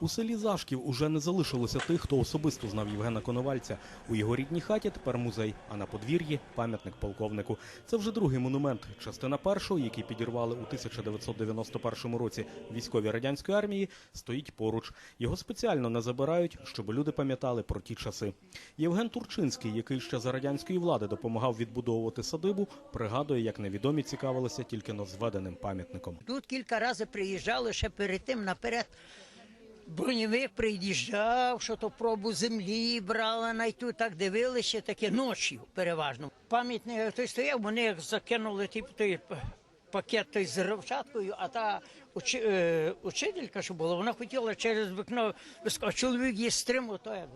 У селі Зашків уже не залишилося тих, хто особисто знав Євгена Коновальця. У його рідній хаті тепер музей, а на подвір'ї пам'ятник полковнику. Це вже другий монумент. Частина першого, який підірвали у 1991 році військові радянської армії, стоїть поруч. Його спеціально не забирають, щоб люди пам'ятали про ті часи. Євген Турчинський, який ще за радянської влади допомагав відбудовувати садибу, пригадує, як невідомі цікавилися тільки но зведеним пам'ятником. Тут кілька разів приїжджали ще перед тим наперед. Бронєвик приїжджав, що то пробу землі брали, на ту, так дивилися, таке ночі переважно. Пам'ятник той стояв, вони як закинули типу, той пакет той з ревчаткою, а та учи- е, учителька, що була, вона хотіла через вікно, а чоловік її стримав, то як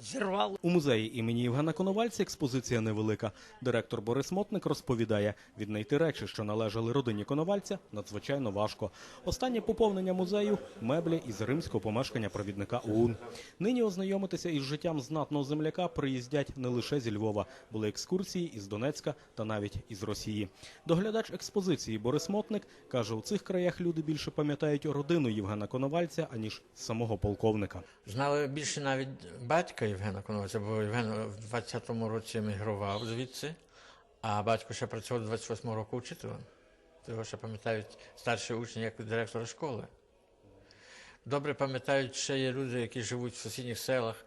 зірвало. У музеї імені Євгена Коновальця експозиція невелика. Директор Борис Мотник розповідає, віднайти речі, що належали родині Коновальця, надзвичайно важко. Останнє поповнення музею меблі із римського помешкання провідника ОУН. Нині ознайомитися із життям знатного земляка приїздять не лише зі Львова, були екскурсії із Донецька та навіть із Росії. Доглядач експозиції Борис Мотник каже, у цих краях люди більше пам'ятають родину Євгена Коновальця аніж самого полковника. Знали більше навіть батька Євгена Коновця, бо Євген в 20-му році емігрував звідси, а батько ще працював до 28-го року учителем. Того ще пам'ятають старші учні як директора школи. Добре пам'ятають ще є люди, які живуть в сусідніх селах.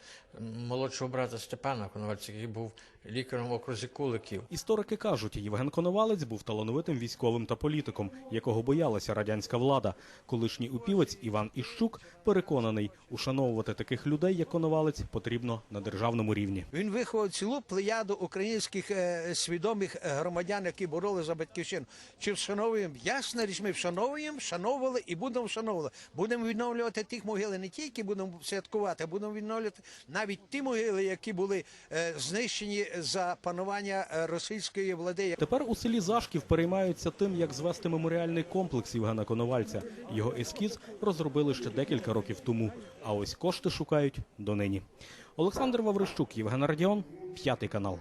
Молодшого брата Степана Коновальця, який був лікарем в окрузі Куликів. Історики кажуть, Євген Коновалець був талановитим військовим та політиком, якого боялася радянська влада. Колишній упівець Іван Іщук переконаний, ушановувати таких людей, як Коновалець, потрібно на державному рівні. Він виховав цілу плеяду українських е, свідомих е, громадян, які боролися за батьківщину. Чи вшановуємо? Ясна річ, ми вшановуємо, вшановували і будемо вшановувати. Будемо відновлювати тих могили не тільки будемо святкувати, а будемо відновлювати навіть ті могили, які були е, знищені за панування е, російської влади. Тепер у селі Зашків переймаються тим, як звести меморіальний комплекс Євгена Коновальця. Його ескіз розробили ще декілька років тому. А ось кошти шукають донині. Олександр Ваврищук, Євген Радіон, п'ятий канал.